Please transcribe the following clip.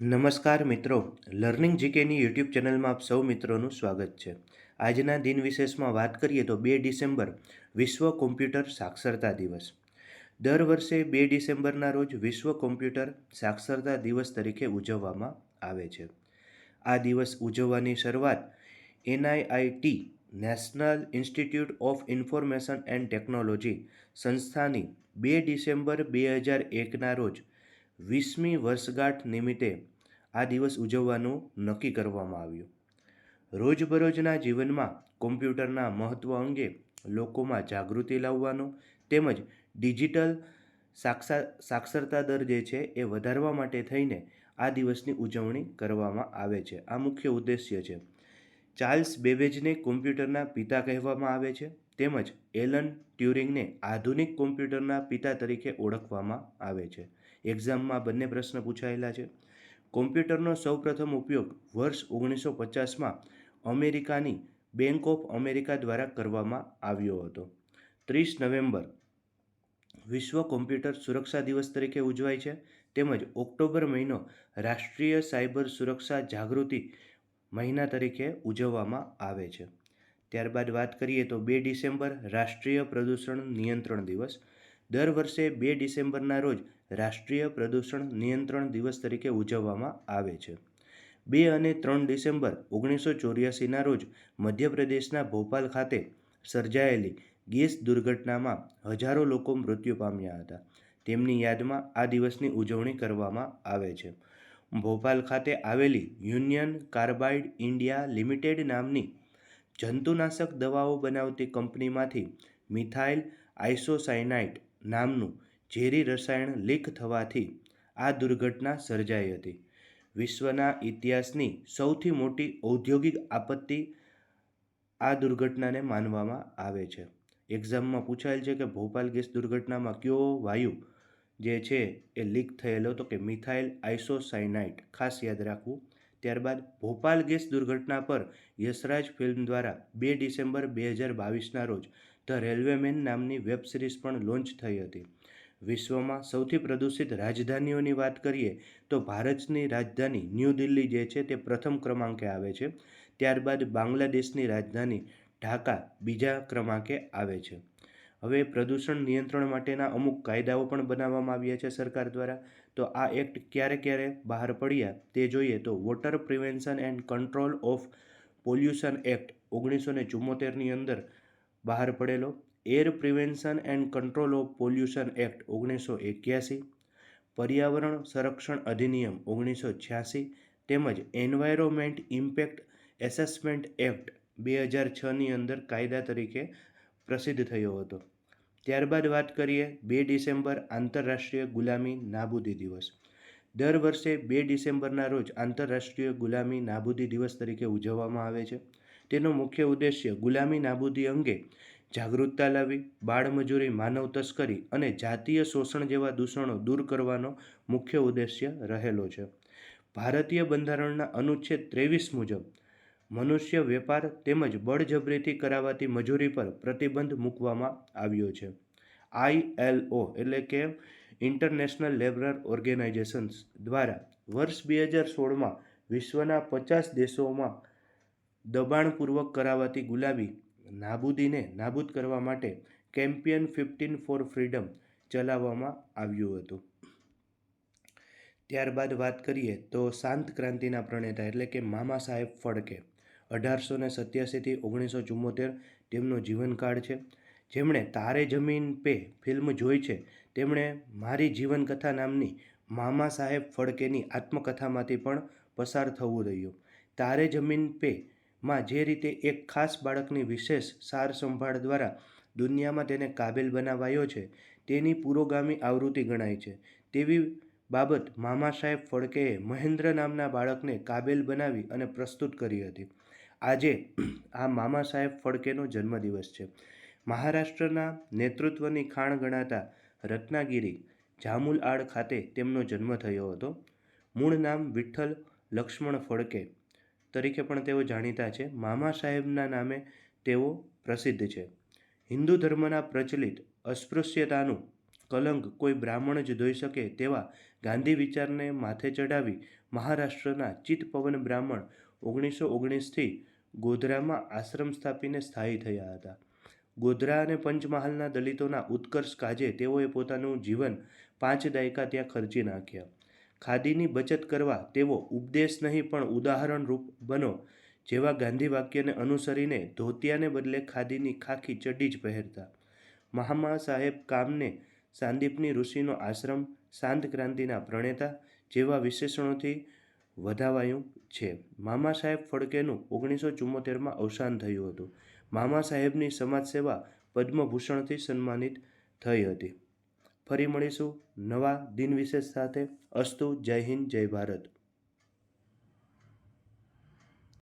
નમસ્કાર મિત્રો. Learning જીકેની YouTube ચેનલમાં આપ સૌ મિત્રોનું સ્વાગત છે. આજના દિન વિશેષમાં વાત કરીએ તો બે ડિસેમ્બર વિશ્વ કોમ્પ્યુટર સાક્ષરતા દિવસ. દર વર્ષે બે ડિસેમ્બરના રોજ વિશ્વ કોમ્પ્યુટર સાક્ષરતા દિવસ તરીકે ઉજવવામાં આવે છે. આ દિવસ ઉજવવાની શરૂઆત NIIT, national institute of information and technology સંસ્થાની બે ડિસેમ્બર બે હજાર એકના રોજ વીસમી વર્ષગાંઠ નિમિત્તે આ દિવસ ઉજવવાનું નક્કી કરવામાં આવ્યું. રોજબરોજના જીવનમાં કોમ્પ્યુટરના મહત્ત્વ અંગે લોકોમાં જાગૃતિ લાવવાનો તેમજ ડિજિટલ સાક્ષા, સાક્ષરતા દર જે છે એ વધારવા માટે થઈને આ દિવસની ઉજવણી કરવામાં આવે છે. આ મુખ્ય ઉદ્દેશ્ય છે. ચાર્લ્સ બેબેજને કોમ્પ્યુટરના પિતા કહેવામાં આવે છે. તેમજ એલન ટ્યુરિંગને આધુનિક કોમ્પ્યુટરના પિતા તરીકે ઓળખવામાં આવે છે. એક્ઝામમાં બંને પ્રશ્ન પૂછાયેલા છે. કોમ્પ્યુટરનો સૌપ્રથમ ઉપયોગ વર્ષ ઓગણીસો પચાસમાં અમેરિકાની બેંક ઓફ અમેરિકા દ્વારા કરવામાં આવ્યો હતો. ત્રીસ નવેમ્બર વિશ્વ કોમ્પ્યુટર સુરક્ષા દિવસ તરીકે ઉજવાય છે. તેમજ ઓક્ટોબર મહિનો રાષ્ટ્રીય સાયબર સુરક્ષા જાગૃતિ મહિના તરીકે ઉજવવામાં આવે છે. ત્યારબાદ વાત કરીએ તો બે ડિસેમ્બર રાષ્ટ્રીય પ્રદૂષણ નિયંત્રણ દિવસ. દર વર્ષે બે ડિસેમ્બરના રોજ રાષ્ટ્રીય પ્રદૂષણ નિયંત્રણ દિવસ તરીકે ઉજવવામાં આવે છે. બે અને ત્રણ ડિસેમ્બર ઓગણીસો ચોર્યાસીના રોજ મધ્યપ્રદેશના ભોપાલ ખાતે સર્જાયેલી ગેસ દુર્ઘટનામાં હજારો લોકો મૃત્યુ પામ્યા હતા. તેમની યાદમાં આ દિવસની ઉજવણી કરવામાં આવે છે. ભોપાલ ખાતે આવેલી યુનિયન કાર્બાઇડ ઇન્ડિયા લિમિટેડ નામની જંતુનાશક દવાઓ બનાવતી કંપનીમાંથી મિથાઇલ આઇસોસાયનાઇટ નામનું ઝેરી રસાયણ લીક થવાથી આ દુર્ઘટના સર્જાઈ હતી. વિશ્વના ઇતિહાસની સૌથી મોટી ઔદ્યોગિક આપત્તિ આ દુર્ઘટનાને માનવામાં આવે છે. એક્ઝામમાં પૂછાયેલ છે કે ભોપાલ ગેસ દુર્ઘટનામાં કયો વાયુ જે છે એ લીક થયેલો તો કે મિથાઇલ આઇસોસાયનાઇટ ખાસ યાદ રાખવું. ત્યારબાદ ભોપાલ ગેસ દુર્ઘટના પર યશરાજ ફિલ્મ દ્વારા બે ડિસેમ્બર બે હજાર બાવીસના રોજ ધ રેલવેમેન નામની વેબ સિરીઝ પણ લોન્ચ થઈ હતી. વિશ્વમાં સૌથી પ્રદૂષિત રાજધાનીઓની વાત કરીએ તો ભારતની રાજધાની ન્યૂ દિલ્હી જે છે તે પ્રથમ ક્રમાંકે આવે છે. ત્યારબાદ બાંગ્લાદેશની રાજધાની ઢાકા બીજા ક્રમાંકે આવે છે. હવે પ્રદૂષણ નિયંત્રણ માટેના અમુક કાયદાઓ પણ બનાવવામાં આવ્યા છે સરકાર દ્વારા. તો આ એક્ટ ક્યારે ક્યારે બહાર પડ્યા તે જોઈએ તો water prevention and control of pollution act ઓગણીસો ને ચુમ્મોતેરની અંદર બહાર પડેલો. Air prevention and control of pollution act ઓગણીસો એક્યાસી. પર્યાવરણ સંરક્ષણ અધિનિયમ ઓગણીસો છ્યાસી. તેમજ એન્વાયરોમેન્ટ ઇમ્પેક્ટ એસેસમેન્ટ એક્ટ બે હજાર છની અંદર કાયદા તરીકે પ્રસિદ્ધ થયો હતો. ત્યારબાદ વાત કરીએ બે ડિસેમ્બર આંતરરાષ્ટ્રીય ગુલામી નાબૂદી દિવસ. દર વર્ષે બે ડિસેમ્બરના રોજ આંતરરાષ્ટ્રીય ગુલામી નાબૂદી દિવસ તરીકે ઉજવવામાં આવે છે. તેનો મુખ્ય ઉદ્દેશ્ય ગુલામી નાબૂદી અંગે જાગૃતતા લાવી બાળમજૂરી, માનવ તસ્કરી અને જાતીય શોષણ જેવા દૂષણો દૂર કરવાનો મુખ્ય ઉદ્દેશ્ય રહેલો છે. ભારતીય બંધારણના અનુચ્છેદ ત્રેવીસ મુજબ મનુષ્ય વેપાર તેમજ બળજબરીથી કરાવાતી મજૂરી પર પ્રતિબંધ મૂકવામાં આવ્યો છે. આઈએલઓ એટલે કે ઇન્ટરનેશનલ લેબરર ઓર્ગેનાઇઝેશન્સ દ્વારા વર્ષ બે હજાર સોળમાં વિશ્વના પચાસ દેશોમાં દબાણપૂર્વક કરાવાતી ગુલાબી નાબૂદીને નાબૂદ કરવા માટે કેમ્પિયન ફિફ્ટીન ફોર ફ્રીડમ ચલાવવામાં આવ્યું હતું. ત્યારબાદ વાત કરીએ તો શાંત ક્રાંતિના પ્રણેતા એટલે કે મામા સાહેબ ફડકે. અઢારસો ને સત્યાસીથી ઓગણીસો ચુમ્મોતેર તેમનો જીવનકાળ છે. જેમણે તારે જમીન પે ફિલ્મ જોઈ છે, તેમણે મારી જીવનકથા નામની મામા સાહેબ ફડકેની આત્મકથામાંથી પણ પસાર થવું રહ્યું. તારે જમીન પે માં જે રીતે એક ખાસ બાળકની વિશેષ સાર સંભાળ દ્વારા દુનિયામાં તેને કાબિલ બનાવાયો છે, તેની પુરોગામી આવૃત્તિ ગણાય છે. તેવી બાબત મામા સાહેબ ફડકેએ મહેન્દ્ર નામના બાળકને કાબેલ બનાવી અને પ્રસ્તુત કરી હતી. આજે આ મામા સાહેબ ફડકેનો જન્મદિવસ છે. મહારાષ્ટ્રના નેતૃત્વની ખાણ ગણાતા રત્નાગીરી જામુલ આડ ખાતે તેમનો જન્મ થયો હતો. મૂળ નામ વિઠ્ઠલ લક્ષ્મણ ફડકે તરીકે પણ તેઓ જાણીતા છે. મામા સાહેબના નામે તેઓ પ્રસિદ્ધ છે. હિન્દુ ધર્મના પ્રચલિત અસ્પૃશ્યતાનું કલંક કોઈ બ્રાહ્મણ જ ધોઈ શકે તેવા ગાંધી વિચારને માથે ચડાવી મહારાષ્ટ્રના ચિત્તપવન બ્રાહ્મણ ઓગણીસો ઓગણીસથી ગોધરામાં આશ્રમ સ્થાપીને સ્થાયી થયા હતા. ગોધરા અને પંચમહાલના દલિતોના ઉત્કર્ષ કાજે તેઓએ પોતાનું જીવન પાંચ દાયકા ત્યાં ખર્ચી નાખ્યા. ખાદીની બચત કરવા તેવો ઉપદેશ નહીં પણ ઉદાહરણરૂપ બનો જેવા ગાંધી વાક્યને અનુસરીને ધોતિયાને બદલે ખાદીની ખાખી ચડ્ડી જ પહેરતા. મહામા સાહેબ કામને સાંદીપની ઋષિનો આશ્રમ શાંત ક્રાંતિના પ્રણેતા જેવા વિશેષણોથી વધાવાયું છે. મામા સાહેબ ફડકેનું ઓગણીસો ચુમ્મોતેરમાં અવસાન થયું હતું. મામા સાહેબની સમાજ સેવા પદ્મભૂષણથી સન્માનિત થઈ હતી. ફરી મળીશું નવા દિન વિશેષ સાથે. અસ્તુ, જય હિન્દ, જય ભારત.